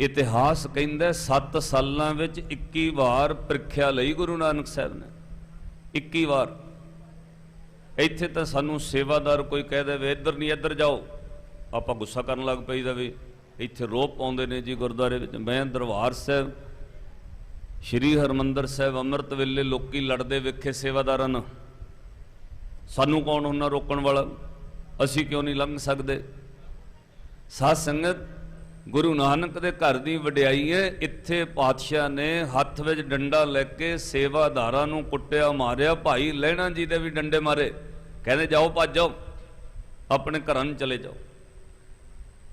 ਇਤਿਹਾਸ ਕਹਿੰਦਾ 7 ਸਾਲਾਂ ਵਿੱਚ 21 ਵਾਰ ਪ੍ਰੀਖਿਆ ਲਈ ਗੁਰੂ ਨਾਨਕ ਸਾਹਿਬ ਨੇ। 21 ਵਾਰ। ਇੱਥੇ ਤਾਂ ਸਾਨੂੰ ਸੇਵਾਦਾਰ ਕੋਈ ਕਹਿ ਦੇਵੇ, ਇੱਧਰ ਨਹੀਂ, ਇੱਧਰ ਜਾਓ। ਆਪਾਂ ਗੁੱਸਾ ਕਰਨ ਲੱਗ ਪਈਦਾ ਵੀ ਇੱਥੇ ਰੋਪ ਪਾਉਂਦੇ ਨੇ ਜੀ ਗੁਰਦੁਆਰੇ ਵਿੱਚ। ਮੈਂ ਦਰਬਾਰ ਸਾਹਿਬ, ਸ਼੍ਰੀ ਹਰਮੰਦਰ ਸਾਹਿਬ, ਅੰਮ੍ਰਿਤ ਵੇਲੇ ਲੋਕੀ ਲੜਦੇ ਵੇਖੇ ਸੇਵਾਦਾਰਾਂ ਨੂੰ। ਸਾਨੂੰ ਕੌਣ ਉਹਨਾਂ ਰੋਕਣ ਵਾਲਾ? ਅਸੀਂ ਕਿਉਂ ਨਹੀਂ ਲੰਘ ਸਕਦੇ? ਸਾਧ ਸੰਗਤ ਗੁਰੂ ਨਾਨਕ ਦੇ ਘਰ ਦੀ ਵਡਿਆਈ ਹੈ ਇੱਥੇ ਪਾਤਸ਼ਾਹ ਨੇ ਹੱਥ ਵਿੱਚ ਡੰਡਾ ਲੈ ਕੇ ਸੇਵਾਦਾਰਾਂ ਨੂੰ ਕੁੱਟਿਆ, ਮਾਰਿਆ, ਭਾਈ ਲੈਣਾ ਜੀ ਦੇ ਵੀ ਡੰਡੇ ਮਾਰੇ। ਕਹਿੰਦੇ, ਜਾਓ, ਭੱਜ ਜਾਓ, ਆਪਣੇ ਘਰਾਂ ਨੂੰ ਚਲੇ ਜਾਓ।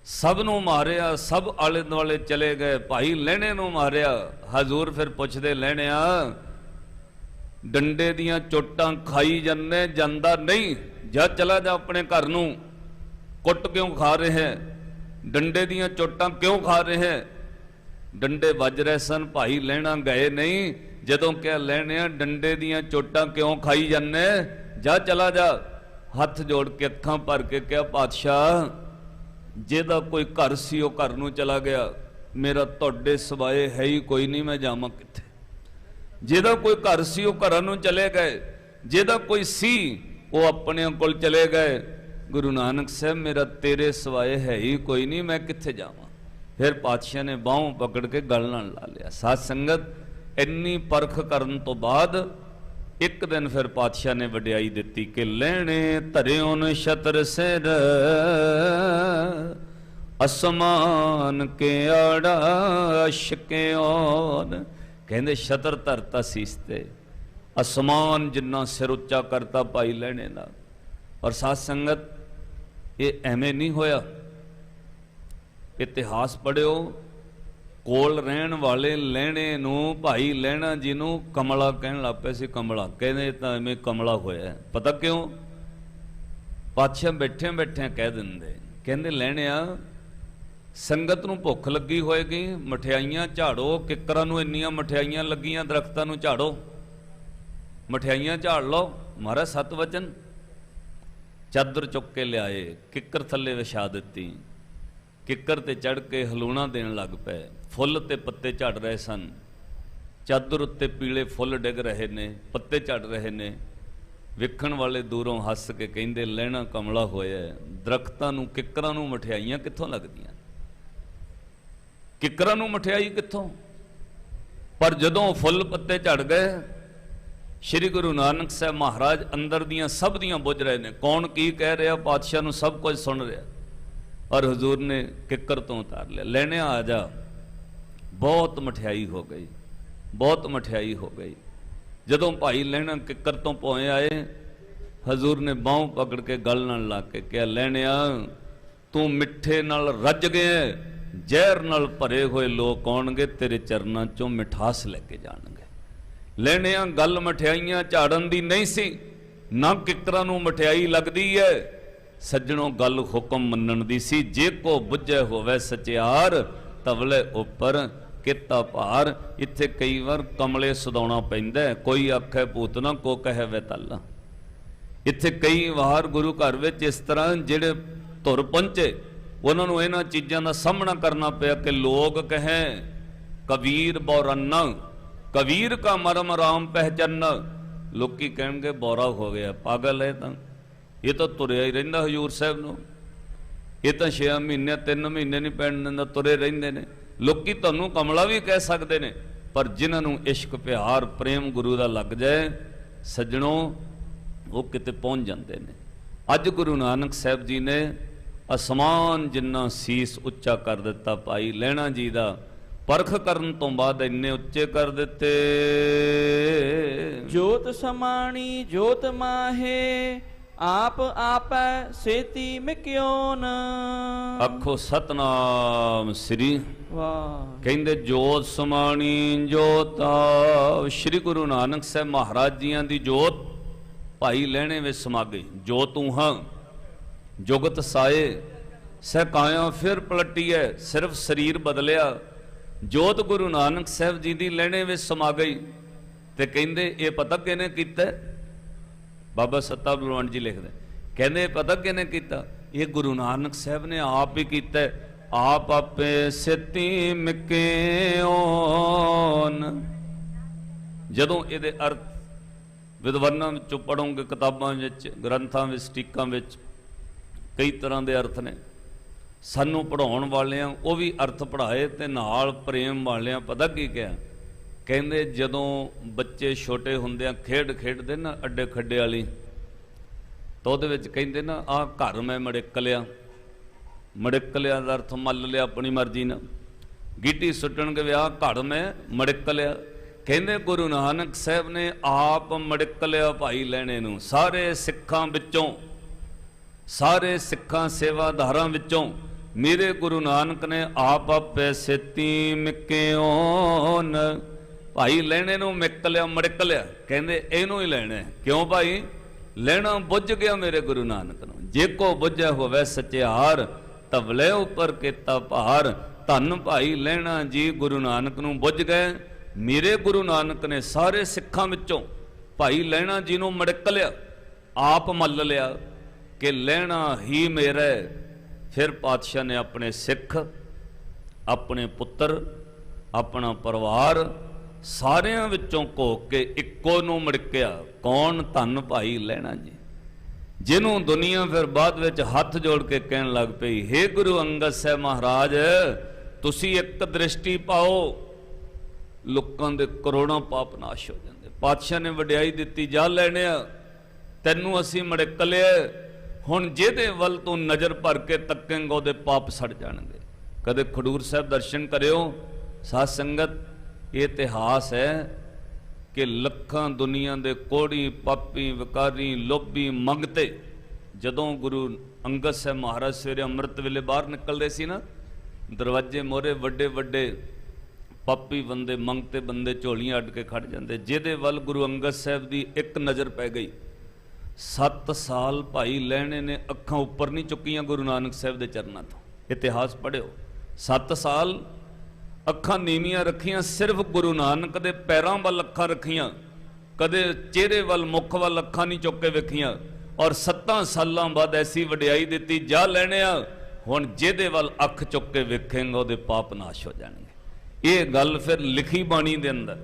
ਸਭ ਨੂੰ ਮਾਰਿਆ, ਸਭ ਆਲੇ ਦੁਆਲੇ ਚਲੇ ਗਏ, ਭਾਈ ਲੈਣੇ ਨੂੰ ਮਾਰਿਆ। ਹਜ਼ੂਰ ਫਿਰ ਪੁੱਛਦੇ ਲੈਣਿਆ ਡੰਡੇ ਦੀਆਂ ਚੋਟਾਂ ਖਾਈ ਜੰਨੇ ਜਾਂਦਾ ਨਹੀਂ, ਜਾ ਚਲਾ ਜਾ ਆਪਣੇ ਘਰ ਨੂੰ। ਕੁੱਟ ਕਿਉਂ ਖਾ ਰਹੇ ਹੈ? ਡੰਡੇ ਦੀਆਂ ਚੋਟਾਂ ਕਿਉਂ ਖਾ ਰਹੇ ਹੈ? ਡੰਡੇ ਵੱਜ ਰਹੇ ਸਨ, ਭਾਈ ਲੈਣਾ ਗਏ ਨਹੀਂ। ਜਦੋਂ ਕਿਹਾ, ਲੈਣਿਆ, ਡੰਡੇ ਦੀਆਂ ਚੋਟਾਂ ਕਿਉਂ ਖਾਈ ਜਾਂਦੇ? ਜਾ, ਚਲਾ ਜਾ। ਹੱਥ ਜੋੜ ਕੇ ਅੱਖਾਂ ਭਰ ਕੇ ਕਿਹਾ, ਪਾਤਸ਼ਾਹ, ਜਿਹਦਾ ਕੋਈ ਘਰ ਸੀ, ਉਹ ਘਰ ਨੂੰ ਚਲਾ ਗਿਆ। ਮੇਰਾ ਤੁਹਾਡੇ ਸਵਾਏ ਹੈ ਹੀ ਕੋਈ ਨਹੀਂ, ਮੈਂ ਜਾਵਾਂ ਕਿੱਥੇ? ਜਿਹਦਾ ਕੋਈ ਘਰ ਸੀ, ਉਹ ਘਰਾਂ ਨੂੰ ਚਲੇ ਗਏ। ਜਿਹਦਾ ਕੋਈ ਸੀ, ਉਹ ਆਪਣਿਆਂ ਕੋਲ ਚਲੇ ਗਏ। ਗੁਰੂ ਨਾਨਕ ਸਾਹਿਬ, ਮੇਰਾ ਤੇਰੇ ਸਵਾਏ ਹੈ ਹੀ ਕੋਈ ਨਹੀਂ, ਮੈਂ ਕਿੱਥੇ ਜਾਵਾਂ? ਫਿਰ ਪਾਤਸ਼ਾਹ ਨੇ ਬਾਹੋਂ ਪਕੜ ਕੇ ਗਲ ਨਾਲ ਲਾ ਲਿਆ। ਸਾਧ ਸੰਗਤ, ਇੰਨੀ ਪਰਖ ਕਰਨ ਤੋਂ ਬਾਅਦ ਇੱਕ ਦਿਨ ਫਿਰ ਪਾਤਸ਼ਾਹ ਨੇ ਵਡਿਆਈ ਦਿੱਤੀ ਕਿ ਲੈਣੇ ਧਰਿਓ ਧਰਿਓਨ ਛਤਰ ਸਿਰ, ਅਸਮਾਨ ਕੇ ਆੜਾ ਅਸ਼ਕਿਓਨ ਕਹਿੰਦੇ, ਛਤਰ ਧਰਤਾ ਸੀਸ ਤੇ, ਅਸਮਾਨ ਜਿੰਨਾ ਸਿਰ ਉੱਚਾ ਕਰਤਾ ਪਾਈ ਲੈਣੇ ਦਾ ਔਰ ਸਾਧ ਸੰਗਤ ਇਹ ਐਵੇਂ ਨਹੀਂ ਹੋਇਆ। ਇਤਿਹਾਸ ਪੜਿਓ ਕੋਲ ਰਹਿਣ ਵਾਲੇ ਲੈਣੇ ਨੂੰ ਭਾਈ ਲੈਣਾ ਜੀ ਨੂੰ ਕਮਲਾ ਕਹਿਣ ਲੱਗ ਪਏ ਸੀ, ਕਮਲਾ। ਕਹਿੰਦੇ ਤਾਂ ਐਵੇਂ ਕਮਲਾ ਹੋਇਆ ਪਤਾ ਕਿਉਂ? ਪਾਤਸ਼ਾਹ ਬੈਠੇ ਬੈਠੇ ਕਹਿ ਦਿੰਦੇ, ਕਹਿੰਦੇ ਲੈਣਿਆ, ਸੰਗਤ ਨੂੰ ਭੁੱਖ ਲੱਗੀ ਹੋਏਗੀ, ਮਠਿਆਈਆਂ ਝਾੜੋ, ਕਿੱਕਰਾਂ ਨੂੰ ਇੰਨੀਆਂ ਮਠਿਆਈਆਂ ਲੱਗੀਆਂ, ਦਰਖਤਾਂ ਨੂੰ ਝਾੜੋ। ਮਠਿਆਈਆਂ ਝਾੜ ਲਓ। ਮਹਾਰਾਜ, ਸਤ ਵਚਨ। ਚਾਦਰ ਚੁੱਕ ਕੇ ਲਿਆਏ, ਕਿੱਕਰ ਥੱਲੇ ਵਿਛਾ ਦਿੱਤੀ। ਕਿੱਕਰ ਤੇ ਚੜ ਕੇ ਹਲੂਣਾ ਦੇਣ ਲੱਗ ਪਏ। ਫੁੱਲ ਤੇ ਪੱਤੇ ਝੜ ਰਹੇ ਸਨ। ਚਾਦਰ ਉੱਤੇ ਪੀਲੇ ਫੁੱਲ ਡਿੱਗ ਰਹੇ ਨੇ, ਪੱਤੇ ਝੜ ਰਹੇ ਨੇ। ਵੇਖਣ ਵਾਲੇ ਦੂਰੋਂ ਹੱਸ ਕੇ ਕਹਿੰਦੇ ਲੈਣਾ ਕਮਲਾ ਹੋਇਆ ਹੈ। ਦਰਖਤਾਂ ਨੂੰ ਕਿੱਕਰਾਂ ਨੂੰ ਮਠਿਆਈਆਂ ਕਿੱਥੋਂ ਲੱਗਦੀਆਂ? ਕਿੱਕਰਾਂ ਨੂੰ ਮਠਿਆਈ ਕਿੱਥੋਂ? ਪਰ ਜਦੋਂ ਫੁੱਲ ਪੱਤੇ ਝੜ ਗਏ ਸ੍ਰੀ ਗੁਰੂ ਨਾਨਕ ਸਾਹਿਬ ਮਹਾਰਾਜ ਅੰਦਰ ਦੀਆਂ ਸਭ ਦੀਆਂ ਬੁੱਝ ਰਹੇ ਨੇ। ਕੌਣ ਕੀ ਕਹਿ ਰਿਹਾ ਪਾਤਸ਼ਾਹ ਨੂੰ ਸਭ ਕੁਝ ਸੁਣ ਰਿਹਾ। ਔਰ ਹਜ਼ੂਰ ਨੇ ਕਿੱਕਰ ਤੋਂ ਉਤਾਰ ਲਿਆ। ਲੈਣੇ ਆ ਜਾ। ਬਹੁਤ ਮਠਿਆਈ ਹੋ ਗਈ। ਬਹੁਤ ਮਠਿਆਈ ਹੋ ਗਈ। ਜਦੋਂ ਭਾਈ ਲੈਣਾ ਕਿੱਕਰ ਤੋਂ ਪੋਏ ਆਏ, ਹਜ਼ੂਰ ਨੇ ਬਾਹ ਪਕੜ ਕੇ ਗਲ ਨਾਲ ਲਾ ਕੇ ਕਿਹਾ, ਲੈਣਿਆ, ਤੂੰ ਮਿੱਠੇ ਨਾਲ ਰੱਜ ਗਿਆ ਜ਼ਹਿਰ ਨਾਲ ਭਰੇ ਹੋਏ ਲੋਕ ਆਉਣਗੇ, ਤੇਰੇ ਚਰਨਾਂ ਚੋਂ ਮਿਠਾਸ ਲੈ ਕੇ ਜਾਣਗੇ। ਲੈਣਿਆਂ ਗੱਲ ਮਠਿਆਈਆਂ ਝਾੜਨ ਦੀ ਨਹੀਂ ਸੀ। ਨਾ ਕਿਕਰਾਂ ਨੂੰ ਮਠਿਆਈ ਲੱਗਦੀ ਹੈ ਸੱਜਣੋਂ ਗੱਲ ਹੁਕਮ ਮੰਨਣ ਦੀ ਸੀ। ਜੇ ਕੋ ਬੁੱਝੇ ਹੋਵੇ ਸਚਿਆਰ, ਤਵਲੇ ਉੱਪਰ ਕਿਤਾ ਭਾਰ। ਇੱਥੇ ਕਈ ਵਾਰ ਕਮਲੇ ਸਦਾਉਣਾ ਪੈਂਦਾ ਕੋਈ ਆਖੇ ਪੂਤਨਾ ਕੋ ਕਹੇ ਵੇ ਤੱਲਾ। ਇੱਥੇ ਕਈ ਵਾਰ ਗੁਰੂ ਘਰ ਵਿੱਚ ਇਸ ਤਰ੍ਹਾਂ ਜਿਹੜੇ ਧੁਰ ਪਹੁੰਚੇ, ਉਹਨਾਂ ਨੂੰ ਇਹਨਾਂ ਚੀਜ਼ਾਂ ਦਾ ਸਾਹਮਣਾ ਕਰਨਾ ਪਿਆ ਕਿ ਲੋਕ ਕਹੇ, ਕਬੀਰ ਬੌਰੰਨਾ ਕਬੀਰ ਕਾ ਮਰਮ ਰਾਮ ਪਹਿਚਨ। ਲੋਕੀ ਕਹਿਣਗੇ, ਬੌਰਾ ਹੋ ਗਿਆ, ਪਾਗਲ ਹੈ ਤਾਂ। ਇਹ ਤਾਂ ਤੁਰਿਆ ਹੀ ਰਹਿੰਦਾ ਹਜੂਰ ਸਾਹਿਬ ਨੂੰ। ਇਹ ਤਾਂ 6 ਮਹੀਨੇ 3 ਮਹੀਨੇ ਨਹੀਂ ਪੈਣ ਦਿੰਦਾ, ਤੁਰੇ ਰਹਿੰਦੇ ਨੇ। ਲੋਕੀ ਤੁਹਾਨੂੰ ਕਮਲਾ ਵੀ ਕਹਿ ਸਕਦੇ ਨੇ, ਪਰ ਜਿਨ੍ਹਾਂ ਨੂੰ ਇਸ਼ਕ, ਪਿਆਰ, ਪ੍ਰੇਮ ਗੁਰੂ ਦਾ ਲੱਗ ਜਾਏ, ਸੱਜਣੋ, ਉਹ ਕਿਤੇ ਪਹੁੰਚ ਜਾਂਦੇ ਨੇ। ਅੱਜ ਗੁਰੂ ਨਾਨਕ ਸਾਹਿਬ ਜੀ ਨੇ ਅਸਮਾਨ ਜਿੰਨਾ ਸੀਸ ਉੱਚਾ ਕਰ ਦਿੱਤਾ, ਭਾਈ ਲੈਣਾ ਜੀ ਦਾ ਪਰਖ ਕਰਨ ਤੋਂ ਬਾਅਦ ਇੰਨੇ ਉੱਚੇ ਕਰ ਦਿੱਤੇ। ਜੋਤ ਸਮਾਣੀ ਜੋਤ ਮਾਹੇ ਆਪ ਆਪੈ ਸੇਤੀ ਮਿਕਿਓਨ। ਆਖੋ ਸਤਨਾਮ ਸ੍ਰੀ। ਵਾਹ। ਕਹਿੰਦੇ ਜੋਤ ਸਮਾਣੀ ਜੋਤਾ ਸ੍ਰੀ ਗੁਰੂ ਨਾਨਕ ਸਾਹਿਬ ਮਹਾਰਾਜ ਜੀਆਂ ਦੀ ਜੋਤ ਭਾਈ ਲੈਣੇ ਵਿੱਚ ਸਮਾ ਗਈ। ਜੋ ਤੂੰ ਹਾਂ ਜੁਗਤ ਸਾਏ ਸਹਿ ਕਾਇਆ ਫਿਰ ਪਲਟੀਐ ਸਿਰਫ ਸਰੀਰ ਬਦਲਿਆ। ਜੋਤ ਗੁਰੂ ਨਾਨਕ ਸਾਹਿਬ ਜੀ ਦੀ ਲੈਣੇ ਵਿੱਚ ਸਮਾ ਗਈ ਤੇ ਕਹਿੰਦੇ, ਇਹ ਪਤਾ ਕਿਹਨੇ ਕੀਤਾ? ਬਾਬਾ ਸੱਤਾ ਬਲਵੰਡ ਜੀ ਲਿਖਦੇ, ਕਹਿੰਦੇ, ਇਹ ਪਤਾ ਕਿਹਨੇ ਕੀਤਾ? ਇਹ ਗੁਰੂ ਨਾਨਕ ਸਾਹਿਬ ਨੇ ਆਪ ਹੀ ਕੀਤਾ। ਆਪ ਆਪੇ ਸਿੱਤੀ ਮਿਕਿਓਨ ਜਦੋਂ ਇਹਦੇ ਅਰਥ ਵਿਦਵਾਨਾਂ ਵਿੱਚੋਂ ਪੜੋਗੇ ਕਿਤਾਬਾਂ ਵਿੱਚ, ਗ੍ਰੰਥਾਂ ਵਿੱਚ, ਸਟੀਕਾਂ ਵਿੱਚ, ਕਈ ਤਰ੍ਹਾਂ ਦੇ ਅਰਥ ਨੇ। ਸਾਨੂੰ ਪੜਾਉਣ ਵਾਲਿਆਂ, ਉਹ ਵੀ ਅਰਥ ਪੜਾਏ ਤੇ ਨਾਲ ਪ੍ਰੇਮ ਵਾਲਿਆਂ, ਪਤਾ ਕੀ ਕਿਹਾ? ਕਹਿੰਦੇ ਜਦੋਂ ਬੱਚੇ ਛੋਟੇ ਹੁੰਦਿਆਂ ਖੇਡ ਖੇਡਦੇ ਨਾ ਅੱਡੇ ਖੱਡੇ ਵਾਲੀ, ਤਾਂ ਉਹਦੇ ਵਿੱਚ ਕਹਿੰਦੇ ਨਾ, ਆਹ ਘਰ ਮੈਂ ਮੜਿਕ ਲਿਆ ਮੜਿਕ ਲਿਆ ਦਾ ਅਰਥ ਮੱਲ ਲਿਆ ਆਪਣੀ ਮਰਜ਼ੀ ਨਾਲ। ਗੀਟੀ ਸੁੱਟਣ ਕੇ ਵਿਆਹ ਘੜ ਮੈਂ ਮੜਿਕ ਲਿਆ। ਕਹਿੰਦੇ ਗੁਰੂ ਨਾਨਕ ਸਾਹਿਬ ਨੇ ਆਪ ਮੜਿਕ ਲਿਆ ਭਾਈ ਲੈਣੇ ਨੂੰ, ਸਾਰੇ ਸਿੱਖਾਂ ਵਿੱਚੋਂ, ਸਾਰੇ ਸਿੱਖਾਂ ਸੇਵਾਦਾਰਾਂ ਵਿੱਚੋਂ। ਮੇਰੇ ਗੁਰੂ ਨਾਨਕ ਨੇ ਆਪ ਆਪੇ ਸੇਤੀ ਮਿਕਿਓਨ। ਭਾਈ ਲੈਣੇ ਨੂੰ ਮਿੱਕ ਲਿਆ, ਮੜਿੱਕ ਲਿਆ। ਕਹਿੰਦੇ ਇਹਨੂੰ ਹੀ ਲੈਣਾ। ਕਿਉਂ ਭਾਈ? ਲੈਣਾ ਬੁੱਝ ਗਿਆ ਮੇਰੇ ਗੁਰੂ ਨਾਨਕ ਨੂੰ। ਜੇ ਕੋ ਬੁੱਝਿਆ ਹੋਵੇ ਸਚਿਆਰ, ਤਵਲੇ ਉੱਪਰ ਕੀਤਾ ਭਾਰ। ਧੰਨ ਭਾਈ ਲੈਣਾ ਜੀ ਗੁਰੂ ਨਾਨਕ ਨੂੰ ਬੁੱਝ ਗਏ। ਮੇਰੇ ਗੁਰੂ ਨਾਨਕ ਨੇ ਸਾਰੇ ਸਿੱਖਾਂ ਵਿੱਚੋਂ ਭਾਈ ਲੈਣਾ ਜੀ ਨੂੰ ਮੜਕ ਲਿਆ। ਆਪ ਮੱਲ ਲਿਆ ਕਿ ਲੈਣਾ ਹੀ ਮੇਰਾ ਫਿਰ ਪਾਤਸ਼ਾਹ ਨੇ ਆਪਣੇ ਸਿੱਖ, ਆਪਣੇ ਪੁੱਤਰ, ਆਪਣਾ ਪਰਿਵਾਰ ਸਾਰਿਆਂ ਵਿੱਚੋਂ ਘੋਕ ਕੇ ਇੱਕੋ ਨੂੰ ਮੜਕਿਆ, ਕੌਣ ਧੰਨ ਭਾਈ ਲੈਣਾ ਜੀ? ਜਿਹਨੂੰ ਦੁਨੀਆ ਫਿਰ ਬਾਅਦ ਵਿੱਚ ਹੱਥ ਜੋੜ ਕੇ ਕਹਿਣ ਲੱਗ ਪਈ, ਹੇ ਗੁਰੂ ਅੰਗਦ ਸਾਹਿਬ ਮਹਾਰਾਜ, ਤੁਸੀਂ ਇੱਕ ਦ੍ਰਿਸ਼ਟੀ ਪਾਓ, ਲੋਕਾਂ ਦੇ ਕਰੋੜਾਂ ਪਾਪ ਨਾਸ਼ ਹੋ ਜਾਂਦੇ। ਪਾਤਸ਼ਾਹ ਨੇ ਵਡਿਆਈ ਦਿੱਤੀ, ਜਾ ਲੈਣਿਆ, ਤੈਨੂੰ ਅਸੀਂ ਮੜਕ ਲਿਆ ਹੁਣ ਜਿਹਦੇ ਵੱਲ ਤੂੰ ਨਜ਼ਰ ਭਰ ਕੇ ਤੱਕੇਂਗਾ, ਉਹਦੇ ਪਾਪ ਸੜ ਜਾਣਗੇ। ਕਦੇ ਖਡੂਰ ਸਾਹਿਬ ਦਰਸ਼ਨ ਕਰਿਓ, ਸਾਧ ਸੰਗਤ, ਇਹ ਇਤਿਹਾਸ ਹੈ ਕਿ ਲੱਖਾਂ ਦੁਨੀਆ ਦੇ ਕੋੜੀ, ਪਾਪੀ, ਵਿਕਾਰੀ, ਲੋਭੀ ਮੰਗਤੇ, ਜਦੋਂ ਗੁਰੂ ਅੰਗਦ ਸਾਹਿਬ ਮਹਾਰਾਜ ਸਵੇਰੇ ਅੰਮ੍ਰਿਤ ਵੇਲੇ ਬਾਹਰ ਨਿਕਲਦੇ ਸੀ ਨਾ, ਦਰਵਾਜ਼ੇ ਮੋਰੇ ਵੱਡੇ ਵੱਡੇ ਪਾਪੀ ਬੰਦੇ ਮੰਗਤੇ, ਬੰਦੇ ਝੋਲੀਆਂ ਅੱਡ ਕੇ ਖੜ ਜਾਂਦੇ। ਜਿਹਦੇ ਵੱਲ ਗੁਰੂ ਅੰਗਦ ਸਾਹਿਬ ਦੀ ਇੱਕ ਨਜ਼ਰ ਪੈ ਗਈ 7 ਸਾਲ ਭਾਈ ਲੈਣੇ ਨੇ ਅੱਖਾਂ ਉੱਪਰ ਨਹੀਂ ਚੁੱਕੀਆਂ ਗੁਰੂ ਨਾਨਕ ਸਾਹਿਬ ਦੇ ਚਰਨਾਂ ਤੋਂ। ਇਤਿਹਾਸ ਪੜ੍ਹਿਓ। 7 ਸਾਲ ਅੱਖਾਂ ਨੀਵੀਆਂ ਰੱਖੀਆਂ, ਸਿਰਫ ਗੁਰੂ ਨਾਨਕ ਦੇ ਪੈਰਾਂ ਵੱਲ ਅੱਖਾਂ ਰੱਖੀਆਂ, ਕਦੇ ਚਿਹਰੇ ਵੱਲ, ਮੁਖ ਵੱਲ ਅੱਖਾਂ ਨਹੀਂ ਚੁੱਕ ਕੇ ਵੇਖੀਆਂ ਔਰ 7 ਸਾਲਾਂ ਬਾਅਦ ਐਸੀ ਵਡਿਆਈ ਦਿੱਤੀ, ਜਾ ਲੈਣਿਆ ਹੁਣ ਜਿਹਦੇ ਵੱਲ ਅੱਖ ਚੁੱਕ ਕੇ ਵੇਖੇਂਗਾ, ਉਹਦੇ ਪਾਪ ਨਾਸ਼ ਹੋ ਜਾਣਗੇ। ਇਹ ਗੱਲ ਫਿਰ ਲਿਖੀ ਬਾਣੀ ਦੇ ਅੰਦਰ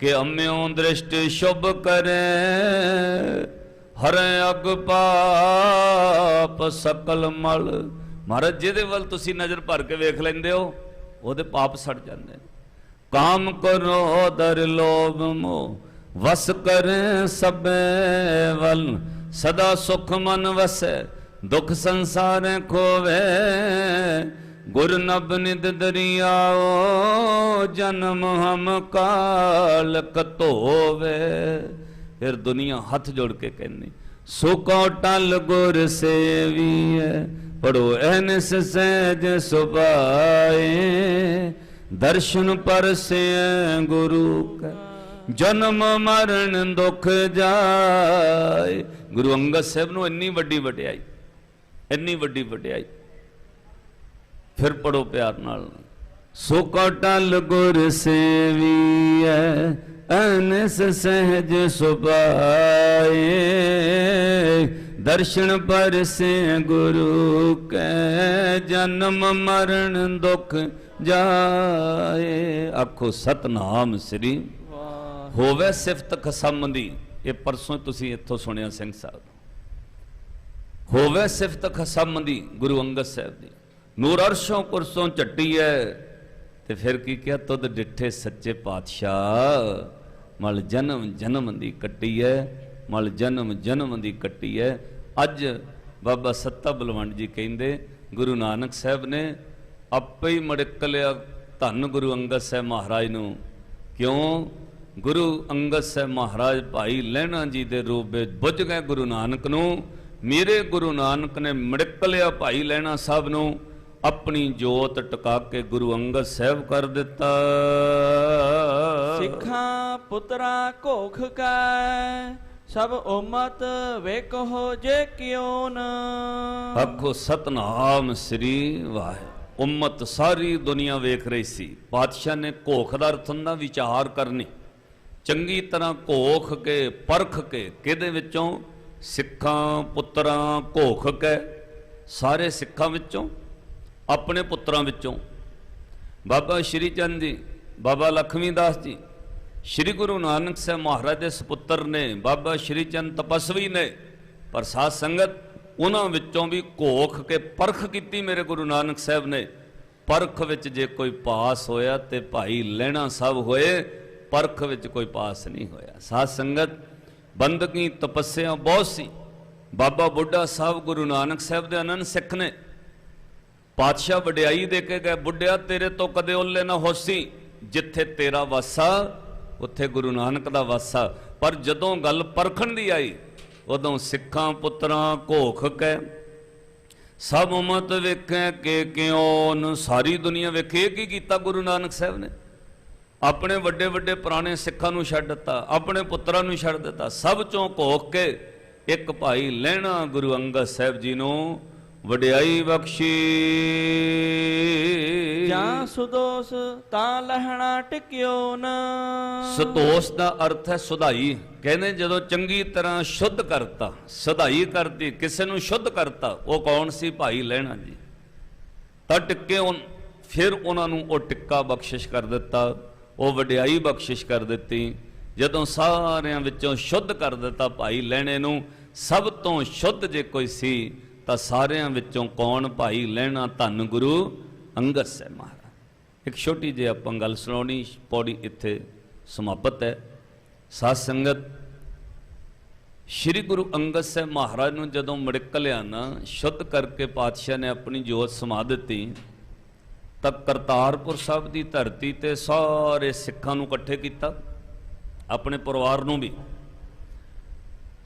ਕਿ ਅੰਮਿਓ ਦ੍ਰਿਸ਼ਟ ਸ਼ੁਭ ਕਰੇ। ਹਰੇ ਅਗ ਪਾਪ ਸਕਲ ਮਲ। ਮਹਾਰਾਜ, ਜਿਹਦੇ ਵੱਲ ਤੁਸੀਂ ਨਜ਼ਰ ਭਰ ਕੇ ਵੇਖ ਲੈਂਦੇ ਹੋ, ਉਹਦੇ ਪਾਪ ਸੜ ਜਾਂਦੇ ਨੇ। ਕਾਮ ਕਰੋ ਦਰ ਲੋਭ ਮੋ, ਵਸ ਕਰੇ ਸਬੇ ਵੱਲ। ਸਦਾ ਸੁਖ ਮਨ ਵਸੈ, ਦੁਖ ਸੰਸਾਰ ਖੋਵੇ। ਗੁਰ ਨਬ ਨਿਦ ਦਰਿਆਓ, ਜਨਮ ਹਮ ਕਾਲ ਕਤੋਵੇ ਫਿਰ ਦੁਨੀਆ ਹੱਥ ਜੋੜ ਕੇ ਕਹਿੰਦੀ, ਸੋ ਕੋ ਟਲ ਗੁਰ ਸੇਵੀਐ, ਪੜੋ ਐਨਸ ਸਹਿਜ ਸੁਭਾਏ, ਦਰਸ਼ਨ ਪਰਸੇ ਗੁਰੂ ਕੈ, ਜਨਮ ਮਰਨ ਦੁਖ ਜਾਏ। ਗੁਰੂ ਅੰਗਦ ਸਾਹਿਬ ਨੂੰ ਇੰਨੀ ਵੱਡੀ ਵਡਿਆਈ, ਇੰਨੀ ਵੱਡੀ ਵਡਿਆਈ। ਫਿਰ ਪੜੋ ਪਿਆਰ ਨਾਲ। ਸੋ ਕੋ ਟਲ ਗੁਰ ਸੇਵੀਐ ਅਨਸ ਸਹਿਜ ਸੁਭਾਏ। ਦਰਸ਼ਨ ਪਰਸੇ ਗੁਰੂ ਕੈ ਜਨਮ ਮਰਨ ਦੁਖ ਜਾਏ। ਆਖੋ ਸਤਨਾਮ ਸ੍ਰੀ। ਹੋਵੇ ਸਿਫਤ ਖਸਮ ਦੀ। ਇਹ ਪਰਸੋਂ ਤੁਸੀਂ ਇੱਥੋਂ ਸੁਣਿਆ ਸਿੰਘ ਸਾਹਿਬ। ਹੋਵੇ ਸਿਫਤ ਖਸਮ ਦੀ ਗੁਰੂ ਅੰਗਦ ਸਾਹਿਬ ਦੀ। ਨੂਰ ਅਰਸ਼ੋਂ ਕੁਰਸੋਂ ਝੱਟੀ ਐ ਤੇ ਫਿਰ ਕੀ ਕਿਹਾ? ਤੁਧ ਡਿੱਠੇ ਸੱਚੇ ਪਾਤਸ਼ਾਹ। ਮਲ ਜਨਮ ਜਨਮ ਦੀ ਕੱਟੀ ਐ, ਮਲ ਜਨਮ ਜਨਮ ਦੀ ਕੱਟੀ ਐ। ਅੱਜ ਬਾਬਾ ਸੱਤਾ ਬਲਵੰਡ ਜੀ ਕਹਿੰਦੇ, ਗੁਰੂ ਨਾਨਕ ਸਾਹਿਬ ਨੇ ਆਪੇ ਹੀ ਮੜਕ ਲਿਆ ਧੰਨ ਗੁਰੂ ਅੰਗਦ ਸਾਹਿਬ ਮਹਾਰਾਜ ਨੂੰ। ਕਿਉਂ? ਗੁਰੂ ਅੰਗਦ ਸਾਹਿਬ ਮਹਾਰਾਜ ਭਾਈ ਲਹਿਣਾ ਜੀ ਦੇ ਰੂਪ ਵਿੱਚ ਬੁੱਝ ਗਏ ਗੁਰੂ ਨਾਨਕ ਨੂੰ। ਮੇਰੇ ਗੁਰੂ ਨਾਨਕ ਨੇ ਮੜਕ ਲਿਆ ਭਾਈ ਲਹਿਣਾ ਸਾਹਿਬ ਨੂੰ। ਆਪਣੀ ਜੋਤ ਟਿਕਾ ਕੇ ਗੁਰੂ ਅੰਗਦ ਸਾਹਿਬ ਕਰ ਦਿੱਤਾ। ਸਿੱਖਾਂ ਪੁੱਤਰਾ ਘੋਖ ਕੈ ਸਭ ਉਮਤ ਵੇਖੋ ਜੇ ਕਿਉ ਨ। ਆਖੋ ਸਤਨਾਮ ਸ੍ਰੀ ਵਾਹਿ ਉਮਤ ਸਾਰੀ ਦੁਨੀਆ ਵੇਖ ਰਹੀ ਸੀ। ਪਾਤਸ਼ਾਹ ਨੇ ਘੋਖ ਦਾ ਅਰਥ ਹੁੰਦਾ ਵਿਚਾਰ ਕਰਨੀ। ਚੰਗੀ ਤਰ੍ਹਾਂ ਘੋਖ ਕੇ ਪਰਖ ਕੇ ਕਿਹਦੇ ਵਿੱਚੋਂ? ਸਿੱਖਾਂ ਪੁੱਤਰਾਂ ਘੋਖ ਕੇ। ਸਾਰੇ ਸਿੱਖਾਂ ਵਿੱਚੋਂ। ਆਪਣੇ ਪੁੱਤਰਾਂ ਵਿੱਚੋਂ। ਬਾਬਾ ਸ਼੍ਰੀ ਚੰਦ ਜੀ, ਬਾਬਾ ਲਖਮੀ ਦਾਸ ਜੀ, ਸ਼੍ਰੀ ਗੁਰੂ ਨਾਨਕ ਸਾਹਿਬ ਮਹਾਰਾਜ ਦੇ ਸੁਪੁੱਤਰ ਨੇ, ਬਾਬਾ ਸ਼੍ਰੀ ਚੰਦ ਤਪਸਵੀ ਨੇ ਪਰ ਸਾਧ ਸੰਗਤ, ਉਹਨਾਂ ਵਿੱਚੋਂ ਵੀ ਘੋਖ ਕੇ ਪਰਖ ਕੀਤੀ ਮੇਰੇ ਗੁਰੂ ਨਾਨਕ ਸਾਹਿਬ ਨੇ। ਪਰਖ ਵਿੱਚ ਜੇ ਕੋਈ ਪਾਸ ਹੋਇਆ ਤੇ ਭਾਈ ਲੈਣਾ ਸਭ ਹੋਏ, ਪਰਖ ਵਿੱਚ ਕੋਈ ਪਾਸ ਨਹੀਂ ਹੋਇਆ। ਸਾਧ ਸੰਗਤ ਬੰਦਗੀ ਤਪੱਸਿਆ ਬਹੁਤ ਸੀ। ਬਾਬਾ ਬੁੱਢਾ ਸਾਹਿਬ ਗੁਰੂ ਨਾਨਕ ਸਾਹਿਬ ਦੇ ਅਨੰਦ ਸਿੱਖ ਨੇ। ਪਾਤਸ਼ਾਹ ਵਡਿਆਈ ਦੇ ਕੇ ਗਏ, ਬੁੱਢਿਆ ਤੇਰੇ ਤੋਂ ਕਦੇ ਓਲੇ ਨਾ ਹੋਸੀ। ਜਿੱਥੇ ਤੇਰਾ ਵਾਸਾ, ਉੱਥੇ ਗੁਰੂ ਨਾਨਕ ਦਾ ਵਾਸਾ। ਪਰ ਜਦੋਂ ਗੱਲ ਪਰਖਣ ਦੀ ਆਈ, ਉਦੋਂ ਸਿੱਖਾਂ ਪੁੱਤਰਾਂ ਘੋਖ ਕੈ, ਸਭ ਉਮਤ ਵੇਖੈ ਕਿ ਕਿਉਂ ਸਾਰੀ ਦੁਨੀਆ ਵੇਖੇ। ਕੀ ਕੀਤਾ ਗੁਰੂ ਨਾਨਕ ਸਾਹਿਬ ਨੇ? ਆਪਣੇ ਵੱਡੇ ਵੱਡੇ ਪੁਰਾਣੇ ਸਿੱਖਾਂ ਨੂੰ ਛੱਡ ਦਿੱਤਾ, ਆਪਣੇ ਪੁੱਤਰਾਂ ਨੂੰ ਛੱਡ ਦਿੱਤਾ। ਸਭ ਚੋਂ ਘੋਖ ਕੇ ਇੱਕ ਭਾਈ ਲੈਣਾ ਗੁਰੂ ਅੰਗਦ ਸਾਹਿਬ ਜੀ ਨੂੰ ਵਡਿਆਈ ਬਖਸ਼ੀ। ਜਾਂ ਸੁਦੋਸ ਤਾਂ ਲਹਿਣਾ ਟਿਕਿਓ ਨ। ਸਤੋਸ਼ ਦਾ ਅਰਥ ਹੈ ਸੁਧਾਈ। ਕਹਿੰਦੇ ਜਦੋਂ ਚੰਗੀ ਤਰ੍ਹਾਂ ਸ਼ੁੱਧ ਕਰਤਾ ਸੁਧਾਈ ਕਰਤੀ ਕਿਸੇ ਨੂੰ ਸ਼ੁੱਧ ਕਰਤਾ ਉਹ ਕੌਣ ਸੀ? ਭਾਈ ਲੈਣਾ ਜੀ। ਤਾਂ ਟਿੱਕੇ ਉਹ ਫਿਰ ਉਹਨਾਂ ਨੂੰ ਉਹ ਟਿੱਕਾ ਬਖਸ਼ਿਸ਼ ਕਰ ਦਿੱਤਾ ਉਹ ਵਡਿਆਈ ਬਖਸ਼ਿਸ਼ ਕਰ ਦਿੱਤੀ। ਜਦੋਂ ਸਾਰਿਆਂ ਵਿੱਚੋਂ ਸ਼ੁੱਧ ਕਰ ਦਿੱਤਾ ਭਾਈ ਲੈਣੇ ਨੂੰ ਸਭ ਤੋਂ ਸ਼ੁੱਧ ਜੇ ਕੋਈ ਸੀ ਤਾਂ ਸਾਰਿਆਂ ਵਿੱਚੋਂ ਕੌਣ ਭਾਈ ਲੈਣਾ ਧੰਨ ਗੁਰੂ? ਅੰਗਦ ਸਾਹਿਬ ਮਹਾਰਾਜ। ਇੱਕ ਛੋਟੀ ਜਿਹੀ ਆਪਾਂ ਗੱਲ ਸੁਣਾਉਣੀ, ਪੌੜੀ ਇੱਥੇ ਸਮਾਪਤ ਹੈ। ਸਾਧ ਸੰਗਤ, ਸ਼੍ਰੀ ਗੁਰੂ ਅੰਗਦ ਸਾਹਿਬ ਮਹਾਰਾਜ ਨੂੰ ਜਦੋਂ ਮੜਕ ਲਿਆਣਾ, ਸ਼ੁੱਧ ਕਰਕੇ ਪਾਤਸ਼ਾਹ ਨੇ ਆਪਣੀ ਜੋਤ ਸਮਾ ਦਿੱਤੀ, ਤਾਂ ਕਰਤਾਰਪੁਰ ਸਾਹਿਬ ਦੀ ਧਰਤੀ ਤੇ ਸਾਰੇ ਸਿੱਖਾਂ ਨੂੰ ਇਕੱਠੇ ਕੀਤਾ, ਆਪਣੇ ਪਰਿਵਾਰ ਨੂੰ ਵੀ।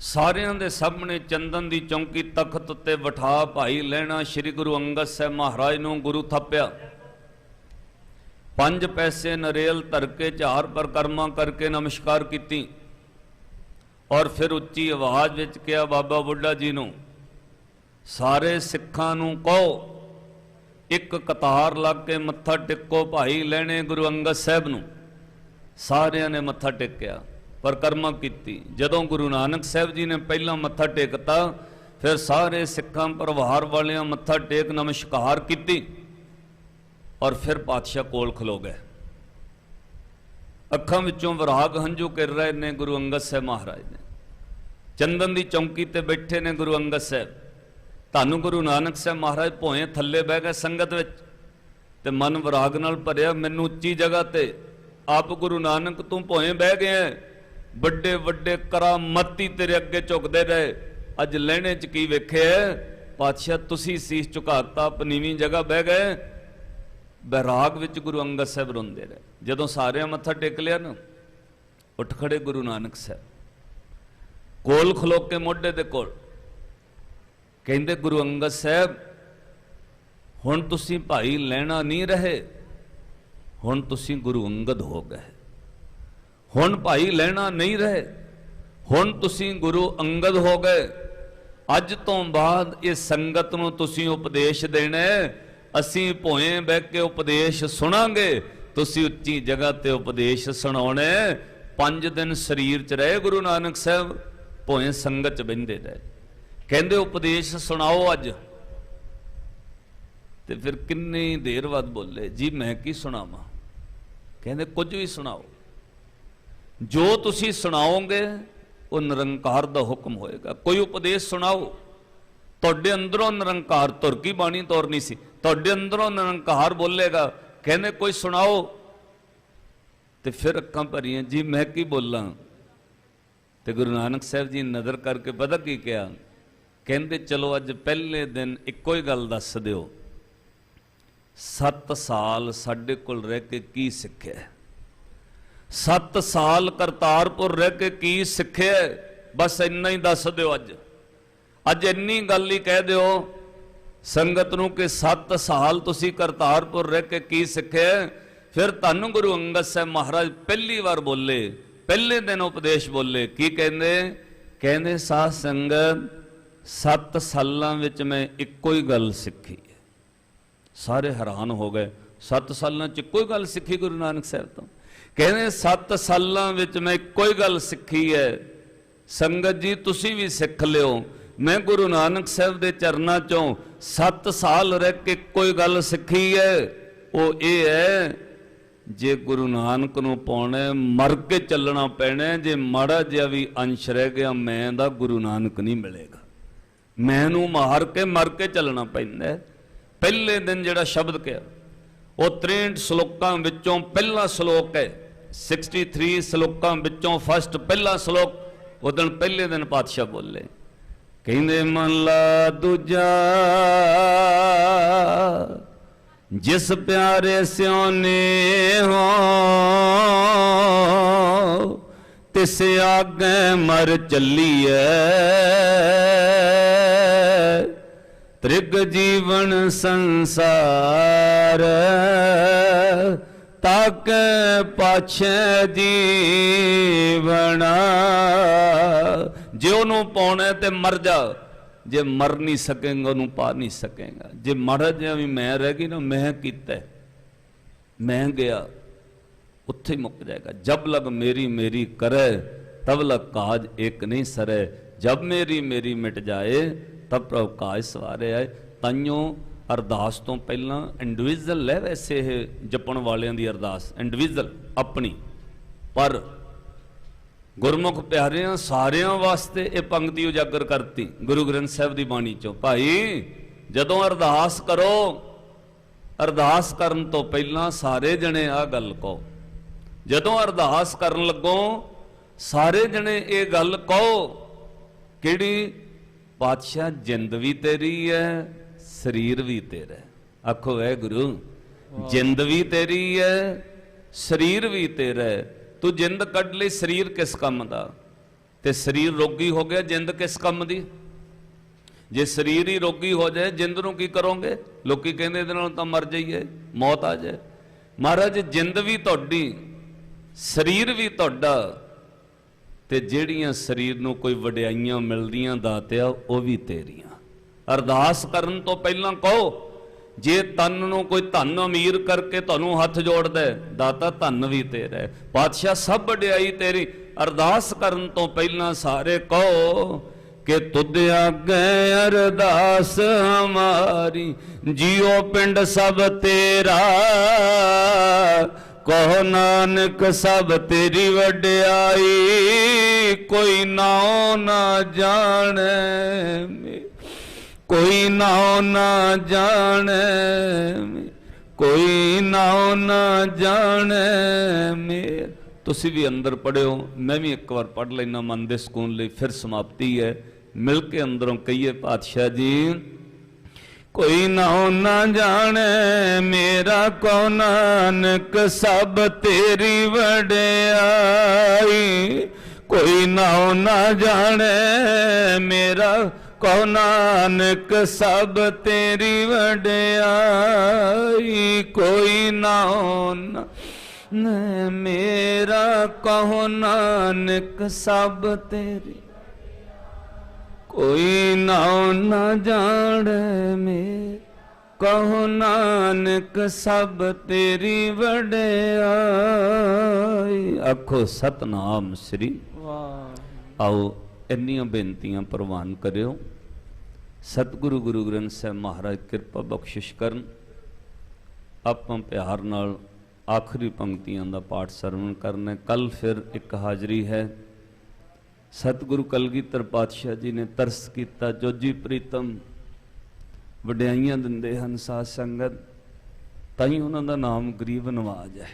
ਸਾਰਿਆਂ ਦੇ ਸਾਹਮਣੇ ਚੰਦਨ ਦੀ ਚੌਂਕੀ ਤਖਤ ਉੱਤੇ ਬਿਠਾ ਭਾਈ ਲੈਣਾ ਸ੍ਰੀ ਗੁਰੂ ਅੰਗਦ ਸਾਹਿਬ ਮਹਾਰਾਜ ਨੂੰ ਗੁਰੂ ਥੱਪਿਆ। ਪੰਜ ਪੈਸੇ ਨਰੇਲ ਧਰ ਕੇ ਝਾਰ ਪਰਕਰਮਾ ਕਰਕੇ ਨਮਸਕਾਰ ਕੀਤੀ। ਔਰ ਫਿਰ ਉੱਚੀ ਆਵਾਜ਼ ਵਿੱਚ ਕਿਹਾ, ਬਾਬਾ ਬੁੱਢਾ ਜੀ ਨੂੰ, ਸਾਰੇ ਸਿੱਖਾਂ ਨੂੰ ਕਹੋ, ਇੱਕ ਕਤਾਰ ਲੱਗ ਕੇ ਮੱਥਾ ਟੇਕੋ ਭਾਈ ਲੈਣੇ ਗੁਰੂ ਅੰਗਦ ਸਾਹਿਬ ਨੂੰ। ਸਾਰਿਆਂ ਨੇ ਮੱਥਾ ਟੇਕਿਆ। ਪਰਕਰਮਾ ਕੀਤੀ। ਜਦੋਂ ਗੁਰੂ ਨਾਨਕ ਸਾਹਿਬ ਜੀ ਨੇ ਪਹਿਲਾਂ ਮੱਥਾ ਟੇਕਤਾ, ਫਿਰ ਸਾਰੇ ਸਿੱਖਾਂ, ਪਰਿਵਾਰ ਵਾਲਿਆਂ ਮੱਥਾ ਟੇਕ ਨਮਸਕਾਰ ਕੀਤੀ ਔਰ ਫਿਰ ਪਾਤਸ਼ਾਹ ਕੋਲ ਖਲੋ ਗਏ। ਅੱਖਾਂ ਵਿੱਚੋਂ ਵਿਰਾਗ ਹੰਝੂ ਕਰ ਰਹੇ ਨੇ ਗੁਰੂ ਅੰਗਦ ਸਾਹਿਬ ਮਹਾਰਾਜ ਨੇ ਚੰਦਨ ਦੀ ਚੌਂਕੀ ਤੇ ਬੈਠੇ ਨੇ ਗੁਰੂ ਅੰਗਦ ਸਾਹਿਬ। ਤੁਹਾਨੂੰ ਗੁਰੂ ਨਾਨਕ ਸਾਹਿਬ ਮਹਾਰਾਜ, ਭੋਏ ਥੱਲੇ ਬਹਿ ਗਏ ਸੰਗਤ ਵਿੱਚ ਤੇ ਮਨ ਵਿਰਾਗ ਨਾਲ ਭਰਿਆ, ਮੈਨੂੰ ਉੱਚੀ ਜਗ੍ਹਾ ਤੇ ਆਪ ਗੁਰੂ ਨਾਨਕ ਤੂੰ ਭੋਏ ਬਹਿ ਗਿਆ ਵੱਡੇ ਵੱਡੇ ਕਰਾਮਤੀ ਤੇਰੇ ਅੱਗੇ ਝੁਕਦੇ ਰਹੇ। ਅੱਜ ਲੈਣੇ ਚ ਕੀ ਵੇਖਿਆ ਪਾਤਸ਼ਾਹ, ਤੁਸੀਂ ਸੀਸ ਝੁਕਾਤਾ, ਪਨੀਵੀਂ ਜਗ੍ਹਾ ਬਹਿ ਗਏ। ਬੈਰਾਗ ਵਿੱਚ ਗੁਰੂ ਅੰਗਦ ਸਾਹਿਬ ਰੋਂਦੇ ਰਹੇ। ਜਦੋਂ ਸਾਰਿਆਂ ਮੱਥਾ ਟੇਕ ਲਿਆ ਨਾ, ਉੱਠ ਖੜੇ ਗੁਰੂ ਨਾਨਕ ਸਾਹਿਬ। ਕੋਲ ਖਲੋ ਕੇ ਮੋਢੇ ਦੇ ਕੋਲ ਕਹਿੰਦੇ, ਗੁਰੂ ਅੰਗਦ ਸਾਹਿਬ, ਹੁਣ ਤੁਸੀਂ ਭਾਈ ਲੈਣਾ ਨਹੀਂ ਰਹੇ। ਹੁਣ ਤੁਸੀਂ ਗੁਰੂ ਅੰਗਦ ਹੋ ਗਏ। ਹੁਣ ਭਾਈ ਲੈਣਾ ਨਹੀਂ ਰਹੇ। ਹੁਣ ਤੁਸੀਂ ਗੁਰੂ ਅੰਗਦ ਹੋ ਗਏ। ਅੱਜ ਤੋਂ ਬਾਅਦ ਇਹ ਸੰਗਤ ਨੂੰ ਤੁਸੀਂ ਉਪਦੇਸ਼ ਦੇਣਾ। ਅਸੀਂ ਭੋਏ ਬਹਿ ਕੇ ਉਪਦੇਸ਼ ਸੁਣਾਂਗੇ। ਤੁਸੀਂ ਉੱਚੀ ਜਗ੍ਹਾ ਤੇ ਉਪਦੇਸ਼ ਸੁਣਾਉਣੇ। ਪੰਜ ਦਿਨ ਸਰੀਰ 'ਚ ਰਹੇ ਗੁਰੂ ਨਾਨਕ ਸਾਹਿਬ, ਭੋਏ ਸੰਗਤ 'ਚ ਬਹਿੰਦੇ ਰਹੇ। ਕਹਿੰਦੇ ਉਪਦੇਸ਼ ਸੁਣਾਓ ਅੱਜ। ਤੇ ਫਿਰ ਕਿੰਨੀ ਦੇਰ ਬਾਅਦ ਬੋਲੇ, ਜੀ ਮੈਂ ਕੀ ਸੁਣਾਵਾਂ? ਕਹਿੰਦੇ, ਕੁਝ ਵੀ ਸੁਣਾਓ। ਜੋ ਤੁਸੀਂ ਸੁਣਾਓਗੇ, ਉਹ ਨਿਰੰਕਾਰ ਦਾ ਹੁਕਮ ਹੋਏਗਾ। ਕੋਈ ਉਪਦੇਸ਼ ਸੁਣਾਓ, ਤੁਹਾਡੇ ਅੰਦਰੋਂ ਨਿਰੰਕਾਰ ਤੁਰਕੀ ਬਾਣੀ ਤੋਰਨੀ ਸੀ। ਤੁਹਾਡੇ ਅੰਦਰੋਂ ਨਿਰੰਕਾਰ ਬੋਲੇਗਾ, ਕਹਿੰਦੇ ਕੋਈ ਸੁਣਾਓ। ਤੇ ਫਿਰ ਅੱਖਾਂ ਭਰੀਆਂ, ਜੀ ਮੈਂ ਕੀ ਬੋਲਾਂ? ਤੇ ਗੁਰੂ ਨਾਨਕ ਸਾਹਿਬ ਜੀ ਨਜ਼ਰ ਕਰਕੇ ਪਤਾ ਕੀ ਕਿਹਾ? ਕਹਿੰਦੇ, ਚਲੋ ਅੱਜ ਪਹਿਲੇ ਦਿਨ ਇੱਕੋ ਹੀ ਗੱਲ ਦੱਸ ਦਿਓ। 7 ਸਾਲ ਸਾਡੇ ਕੋਲ ਰਹਿ ਕੇ ਕੀ ਸਿੱਖਿਆ? 7 ਸਾਲ ਕਰਤਾਰਪੁਰ ਰਹਿ ਕੇ ਕੀ ਸਿੱਖਿਆ ਬਸ ਇੰਨਾ ਹੀ ਦੱਸ ਦਿਓ ਅੱਜ। ਅੱਜ ਇੰਨੀ ਗੱਲ ਹੀ ਕਹਿ ਦਿਓ, ਸੰਗਤ ਨੂੰ ਕਿ 7 ਸਾਲ ਤੁਸੀਂ ਕਰਤਾਰਪੁਰ ਰਹਿ ਕੇ ਕੀ ਸਿੱਖਿਆ ਫਿਰ ਤੁਹਾਨੂੰ ਗੁਰੂ ਅੰਗਦ ਸਾਹਿਬ ਮਹਾਰਾਜ ਪਹਿਲੀ ਵਾਰ ਬੋਲੇ, ਪਹਿਲੇ ਦਿਨ ਉਪਦੇਸ਼ ਬੋਲੇ। ਕੀ ਕਹਿੰਦੇ? ਕਹਿੰਦੇ, ਸਾਧ ਸੰਗਤ 7 ਸਾਲਾਂ ਵਿੱਚ ਮੈਂ ਇੱਕੋ ਹੀ ਗੱਲ ਸਿੱਖੀ ਸਾਰੇ ਹੈਰਾਨ ਹੋ ਗਏ। 7 ਸਾਲਾਂ ਚ ਇੱਕੋ ਹੀ ਗੱਲ ਸਿੱਖੀ ਗੁਰੂ ਨਾਨਕ ਸਾਹਿਬ ਤੋਂ। ਕਹਿੰਦੇ 7 ਸਾਲਾਂ ਵਿੱਚ ਮੈਂ ਇੱਕੋ ਹੀ ਗੱਲ ਸਿੱਖੀ ਹੈ। ਸੰਗਤ ਜੀ, ਤੁਸੀਂ ਵੀ ਸਿੱਖ ਲਿਓ। ਮੈਂ ਗੁਰੂ ਨਾਨਕ ਸਾਹਿਬ ਦੇ ਚਰਨਾਂ ਚੋਂ 7 ਸਾਲ ਰਹਿ ਕੇ ਕੋਈ ਗੱਲ ਸਿੱਖੀ ਹੈ। ਉਹ ਇਹ ਹੈ, ਜੇ ਗੁਰੂ ਨਾਨਕ ਨੂੰ ਪਾਉਣਾ ਮਰ ਕੇ ਚੱਲਣਾ ਪੈਣਾ ਜੇ ਮਾੜਾ ਜਿਹਾ ਵੀ ਅੰਸ਼ ਰਹਿ ਗਿਆ, ਮੈਂ ਦਾ ਗੁਰੂ ਨਾਨਕ ਨਹੀਂ ਮਿਲੇਗਾ। ਮੈਂ ਨੂੰ ਮਾਰ ਕੇ ਮਰ ਕੇ ਚੱਲਣਾ ਪੈਂਦਾ ਪਹਿਲੇ ਦਿਨ ਜਿਹੜਾ ਸ਼ਬਦ ਕਿਹਾ ਉਹ 63 ਸ਼ਲੋਕਾਂ ਵਿੱਚੋਂ ਪਹਿਲਾ ਸ਼ਲੋਕ ਹੈ। 63 ਸ਼ਲੋਕਾਂ ਵਿੱਚੋਂ ਫਸਟ ਪਹਿਲਾ ਸ਼ਲੋਕ, ਉਹ ਦਿਨ ਪਹਿਲੇ ਦਿਨ ਪਾਤਸ਼ਾਹ ਬੋਲੇ। ਕਹਿੰਦੇ, ਮਨ ਲਾ ਦੂਜਾ, ਜਿਸ ਪਿਆਰੇ ਸਿਉਨੇ ਹੋ, ਤਿਸ ਆਗੇ ਮਰ ਚੱਲੀਐ। ਤ੍ਰਿਗ ਜੀਵਨ ਸੰਸਾਰ, ਤੱਕ ਪਾਛੇ ਜੀਵਣਾ ਜੇ ਉਹਨੂੰ ਪਾਉਣਾ ਤੇ ਮਰ ਜਾ। ਜੇ ਮਰ ਨਹੀਂ ਸਕੇਗਾ, ਉਹਨੂੰ ਪਾ ਨਹੀਂ ਸਕੇਗਾ। ਜੇ ਮਰ ਜਾ ਵੀ ਮੈਂ ਰਹਿ ਗਈ ਨਾ, ਮੈਂ ਕੀਤਾ ਮੈਂ ਗਿਆ, ਉੱਥੇ ਹੀ ਮੁੱਕ ਜਾਏਗਾ। ਜਬ ਲਗ ਮੇਰੀ ਮੇਰੀ ਕਰੇ, ਤਬ ਲਗ ਕਾਜ ਇੱਕ ਨਹੀਂ ਸਰੇ। ਜਬ ਮੇਰੀ ਮੇਰੀ ਮਿਟ ਜਾਏ ਤਾਂ ਪ੍ਰਭ ਕਾਜ ਸਵਾਰੇ ਆਏ। ਤਾਈਓ ਅਰਦਾਸ ਤੋਂ ਪਹਿਲਾਂ ਇੰਡੀਵਿਜੂਅਲ ਹੈ ਵੈਸੇ ਇਹ ਜਪਣ ਵਾਲਿਆਂ ਦੀ ਅਰਦਾਸ ਇੰਡੀਵਿਜੂਅਲ ਆਪਣੀ। ਪਰ ਗੁਰਮੁਖ ਪਿਆਰਿਆਂ, ਸਾਰਿਆਂ ਵਾਸਤੇ ਇਹ ਪੰਕਤੀ ਉਜਾਗਰ ਕਰਤੀ, ਗੁਰੂ ਗ੍ਰੰਥ ਸਾਹਿਬ ਦੀ ਬਾਣੀ ਚੋਂ। ਭਾਈ, ਜਦੋਂ ਅਰਦਾਸ ਕਰੋ, ਅਰਦਾਸ ਕਰਨ ਤੋਂ ਪਹਿਲਾਂ ਸਾਰੇ ਜਣੇ ਆ ਗੱਲ ਕਹੋ। ਜਦੋਂ ਅਰਦਾਸ ਕਰਨ ਲੱਗੋ, ਸਾਰੇ ਜਣੇ ਇਹ ਗੱਲ ਕਹੋ, ਕਿਹੜੀ ਪਾਤਸ਼ਾਹ ਜਿੰਦ ਵੀ ਤੇਰੀ ਹੈ ਸਰੀਰ ਵੀ ਤੇਰਾ। ਆਖੋ ਹੈ ਗੁਰੂ ਜਿੰਦ ਵੀ ਤੇਰੀ ਹੈ ਸਰੀਰ ਵੀ ਤੇਰਾ। ਤੂੰ ਜਿੰਦ ਕੱਢ ਲਈ ਸਰੀਰ ਕਿਸ ਕੰਮ ਦਾ? ਤੇ ਸਰੀਰ ਰੋਗੀ ਹੋ ਗਿਆ ਜਿੰਦ ਕਿਸ ਕੰਮ ਦੀ? ਜੇ ਸਰੀਰ ਹੀ ਰੋਗੀ ਹੋ ਜਾਏ ਜਿੰਦ ਨੂੰ ਕੀ ਕਰੋਗੇ? ਲੋਕੀ ਕਹਿੰਦੇ ਇਹਦੇ ਨਾਲ ਤਾਂ ਮਰ ਜਾਈਏ ਮੌਤ ਆ ਜਾਏ। ਮਹਾਰਾਜ ਜਿੰਦ ਵੀ ਤੁਹਾਡੀ ਸਰੀਰ ਵੀ ਤੁਹਾਡਾ ਤੇ ਜਿਹੜੀਆਂ ਸਰੀਰ ਨੂੰ ਕੋਈ ਵਡਿਆਈਆਂ ਮਿਲਦੀਆਂ ਦਾਤਿਆ, ਉਹ ਵੀ ਤੇਰੀਆਂ। ਅਰਦਾਸ ਕਰਨ ਤੋਂ ਪਹਿਲਾਂ ਕਹੋ, ਜੇ ਤਨ ਨੂੰ ਕੋਈ ਧਨ ਅਮੀਰ ਕਰਕੇ ਤੁਹਾਨੂੰ ਹੱਥ ਜੋੜਦਾ ਦਾਤਾ ਧਨ ਵੀ ਤੇਰਾ ਪਾਤਸ਼ਾਹ, ਸਭ ਵਡਿਆਈ ਤੇਰੀ। ਅਰਦਾਸ ਕਰਨ ਤੋਂ ਪਹਿਲਾਂ ਸਾਰੇ ਕਹੋ ਕਿ ਤੁਧ ਆਗੇ ਅਰਦਾਸ ਹਮਾਰੀ ਜੀਉ ਪਿੰਡ ਸਭ ਤੇਰਾ। ਕਹੋ ਨਾਨਕ ਸਭ ਤੇਰੀ ਵਡਿਆਈ, ਕੋਈ ਨਾਉ ਨਾ ਜਾਣੈ ਮੇ- ਕੋਈ ਨਾਉ ਨਾ ਜਾਣੈ ਕੋਈ ਨਾਉ ਨਾ ਜਾਣੈ ਮੇਰ ਤੁਸੀਂ ਵੀ ਅੰਦਰ ਪੜਿਓ ਮੈਂ ਵੀ ਇੱਕ ਵਾਰ ਪੜ ਲੈਣਾ ਮਨ ਦੇ ਸਕੂਨ ਲਈ ਫਿਰ ਸਮਾਪਤੀ ਹੈ। ਮਿਲ ਕੇ ਅੰਦਰੋਂ ਕਹੀਏ, ਪਾਤਸ਼ਾਹ ਜੀ ਕੋਈ ਨਾਉ ਨਾ ਜਾਣੈ, ਮੇਰਾ ਕੋ ਨਾਨਕ, ਸਭ ਤੇਰੀ ਵਡਿਆਈ। ਕੋਈ ਨਾਉ ਨਾ ਜਾਣੈ, ਮੇਰਾ ਕੋ ਨਾਨਕ, ਸਭ ਤੇਰੀ ਵਡਿਆਈ। ਕੋਈ ਨਾਉ ਨਾ ਨਾ ਮੇਰਾ ਕਹੋ ਨਾਨਕ, ਸਭ ਤੇਰੀ ਕੋਈ ਨਾਉ ਨਾ ਜਾਣੈ ਮੇ ਕਹੋ ਨਾਨਕ ਸਭ ਤੇਰੀ ਵਡਿਆਈ। ਆਖੋ ਸਤਨਾਮ ਸ੍ਰੀ। ਵਾਹ ਆਓ ਇੰਨੀਆਂ ਬੇਨਤੀਆਂ ਪ੍ਰਵਾਨ ਕਰਿਓ। ਸਤਿਗੁਰੂ ਗੁਰੂ ਗ੍ਰੰਥ ਸਾਹਿਬ ਮਹਾਰਾਜ ਕਿਰਪਾ ਬਖਸ਼ਿਸ਼ ਕਰਨ। ਆਪਾਂ ਪਿਆਰ ਨਾਲ ਆਖਰੀ ਪੰਕਤੀਆਂ ਦਾ ਪਾਠ ਸਰਵਣ ਕਰਨਾ ਕੱਲ ਫਿਰ ਇੱਕ ਹਾਜ਼ਰੀ ਹੈ। ਸਤਿਗੁਰੂ ਕਲਗੀਧਰ ਪਾਤਸ਼ਾਹ ਜੀ ਨੇ ਤਰਸ ਕੀਤਾ, ਜੋਜੀ ਪ੍ਰੀਤਮ ਵਡਿਆਈਆਂ ਦਿੰਦੇ ਹਨ ਸਾਧ ਸੰਗਤ ਤਾਂ ਹੀ ਉਹਨਾਂ ਦਾ ਨਾਮ ਗਰੀਬ ਨਵਾਜ ਹੈ।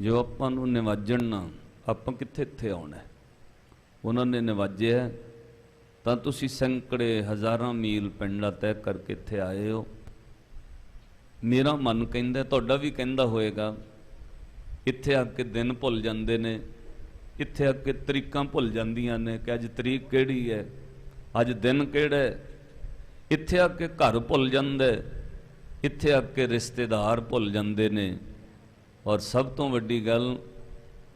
ਜੋ ਆਪਾਂ ਨੂੰ ਨਿਵਾਜਣ ਨਾ, ਆਪਾਂ ਕਿੱਥੇ ਇੱਥੇ ਆਉਣਾ ਉਹਨਾਂ ਨੇ ਨਿਵਾਜਿਆ ਤਾਂ ਤੁਸੀਂ ਸੈਂਕੜੇ ਹਜ਼ਾਰਾਂ ਮੀਲ ਪਿੰਡਾਂ ਤੈਅ ਕਰਕੇ ਇੱਥੇ ਆਏ ਹੋ। ਮੇਰਾ ਮਨ ਕਹਿੰਦਾ, ਤੁਹਾਡਾ ਵੀ ਕਹਿੰਦਾ ਹੋਏਗਾ, ਇੱਥੇ ਆ ਕੇ ਦਿਨ ਭੁੱਲ ਜਾਂਦੇ ਨੇ। ਇੱਥੇ ਆ ਕੇ ਤਰੀਕਾਂ ਭੁੱਲ ਜਾਂਦੀਆਂ ਨੇ ਕਿ ਅੱਜ ਤਰੀਕ ਕਿਹੜੀ ਹੈ ਅੱਜ ਦਿਨ ਕਿਹੜਾ ਇੱਥੇ ਆ ਕੇ ਘਰ ਭੁੱਲ ਜਾਂਦਾ ਇੱਥੇ ਆ ਕੇ ਰਿਸ਼ਤੇਦਾਰ ਭੁੱਲ ਜਾਂਦੇ ਨੇ। ਔਰ ਸਭ ਤੋਂ ਵੱਡੀ ਗੱਲ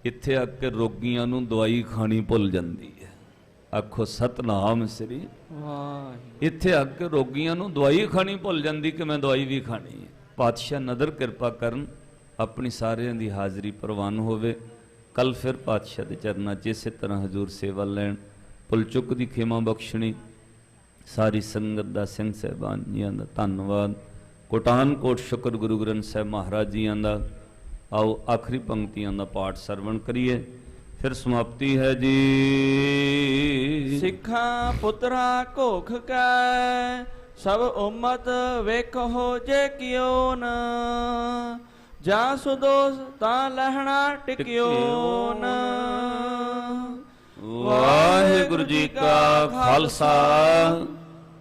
ਇੱਥੇ ਆ ਕੇ ਰੋਗੀਆਂ ਨੂੰ ਦਵਾਈ ਖਾਣੀ ਭੁੱਲ ਜਾਂਦੀ ਹੈ। ਆਖੋ ਸਤਨਾਮ ਸ੍ਰੀ ਵਾਹ ਇੱਥੇ ਆ ਕੇ ਰੋਗੀਆਂ ਨੂੰ ਦਵਾਈ ਖਾਣੀ ਭੁੱਲ ਜਾਂਦੀ ਕਿ ਮੈਂ ਦਵਾਈ ਵੀ ਖਾਣੀ ਹੈ। ਪਾਤਸ਼ਾਹ ਨਦਰ ਕਿਰਪਾ ਕਰਨ ਆਪਣੀ ਸਾਰਿਆਂ ਦੀ ਹਾਜ਼ਰੀ ਪ੍ਰਵਾਨ ਹੋਵੇ। ਕੱਲ ਫਿਰ ਪਾਤਸ਼ਾਹ ਦੇ ਚਰਨਾਂ 'ਚ ਇਸੇ ਤਰ੍ਹਾਂ ਹਜ਼ੂਰ ਸੇਵਾ ਲੈਣ, ਪੁਲ ਚੁੱਕ ਦੀ ਖੇਮਾ ਬਖਸ਼ਣੀ, ਸਾਰੀ ਸੰਗਤ ਦਾ ਸਿੰਘ ਸਹਿਬਾਨ ਜੀਆਂ ਦਾ ਧੰਨਵਾਦ, ਕੋਟਾਨ ਕੋਟ ਸ਼ੁਕਰ ਗੁਰੂ ਗ੍ਰੰਥ ਸਾਹਿਬ ਮਹਾਰਾਜ ਜੀਆਂ ਦਾ, ਆਓ ਆਖਰੀ ਪੰਕਤੀਆਂ ਦਾ ਪਾਠ ਸਰਵਣ ਕਰੀਏ, ਫਿਰ ਸਮਾਪਤੀ ਹੈ ਜੀ। ਸਿੱਖਾਂ ਪੁੱਤਰਾ ਘੋਖ ਕੈ, ਸਭ ਉਮਤ ਵੇਖੋ ਜੇ ਕਿਉ ਨਾ। ਜਾਂ ਸੁਦੋਸ ਤਾਂ ਲਹਿਣਾ ਟਿਕਿਓ ਨ। ਵਾਹਿਗੁਰੂ ਜੀ ਕਾ ਖਾਲਸਾ।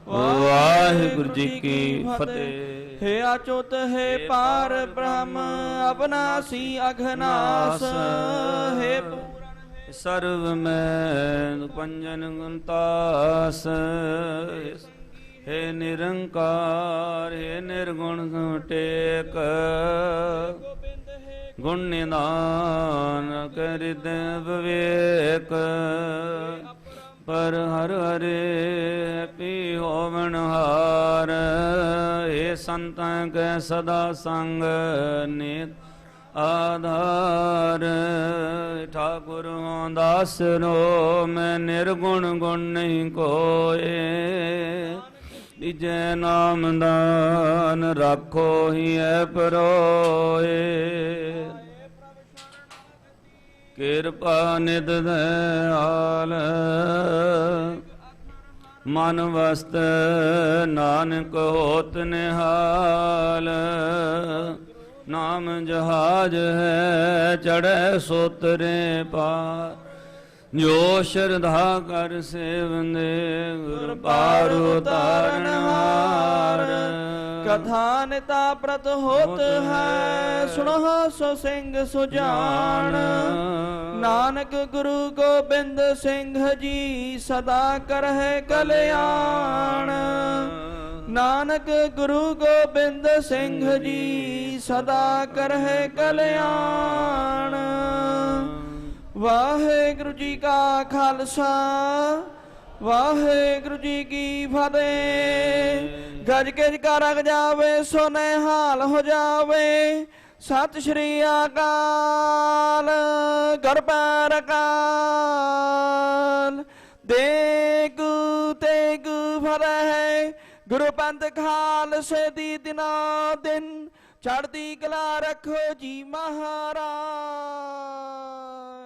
ਵਾਹਿਗੁਰੂ ਜੀ ਕੀ ਫਤਿਹ। ਹੈ ਅਚੁਤ ਹੈ ਪਾਰ ਬ੍ਰਹਮ ਅਬਨਾਸੀ ਅਘਨਾਸ ਹੈ ਪੂਰਨ ਸਰਵ ਮੈਂ ਪੰਜਨ ਗੁੰਤਾਸ ਹੇ ਨਿਰੰਕਾਰ, ਹੇ ਨਿਰਗੁਣ ਟੇਕ ਗੋਬਿੰਦ ਹੈ ਗੁਣ ਨਿਦਾਨ ਕਰਿਦ ਵਿਵੇਕ ਪਰ ਹਰ ਹਰੇ ਪੀ ਹੋਵਨ ਹਾਰ। ਏ ਸੰਤਾਂ ਕੈ ਸਦਾ ਸੰਗ ਨਿਤ ਆਧਾਰ। ਠਾਕੁਰ ਦਾਸ ਰੋ, ਮੈਂ ਨਿਰਗੁਣ ਗੁਣ ਨਹੀਂ ਕੋਏ। ਨਿਜੈ ਨਾਮ ਦਾਨ ਰੱਖੋ ਹੀ ਐ ਪਰੋਏ। ਕਿਰਪਾ ਨਿਦ ਦਇਆਲ ਮਨ ਵਸਤ ਨਾਨਕ ਹੋਤ ਨਿਹਾਲ। ਨਾਮ ਜਹਾਜ ਹੈ ਚੜੈ ਸੋਤਰੇ ਪਾਰ। ਜੋ ਸ਼ਰਧਾ ਕਰ ਸੇਵੰਦੇ ਗੁਰ ਪਾਰ ਉਤਾਰਨ ਹਾਰ। ਕਥਾ ਨਿਤਾ ਪ੍ਰਤ ਹੋਤ ਹੈ ਸੁਣੋ ਸੋ ਸਿੰਘ ਸੁਜਾਨ। ਨਾਨਕ ਗੁਰੂ ਗੋਬਿੰਦ ਸਿੰਘ ਜੀ ਸਦਾ ਕਰਹਿ ਕਲਿਆਣ। ਨਾਨਕ ਗੁਰੂ ਗੋਬਿੰਦ ਸਿੰਘ ਜੀ ਸਦਾ ਕਰਹਿ ਕਲਿਆਣ। ਵਾਹਿਗੁਰੂ ਜੀ ਕਾ ਖਾਲਸਾ, ਵਾਹਿਗੁਰੂ ਜੀ ਕੀ ਫਤਿਹ। ਗੱਜ ਕੇ ਜਕਾਰਾ ਜਾਵੇ, ਸੋਨੇ ਹਾਲ ਹੋ ਜਾਵੇ। ਸਤਿ ਸ਼੍ਰੀ ਅਕਾਲ ਗੁਰ ਪਿਆਰ ਅਕਾਲ। ਦੇਗੂ ਤੇਗੂ ਫਤਿਹ, ਗੁਰੂ ਪੰਥ ਖਾਲਸੇ ਦੀ ਦਿਨਾਂ ਦਿਨ, ਚੜ੍ਹਦੀ ਕਲਾ ਰੱਖੋ ਜੀ ਮਹਾਰਾਜ।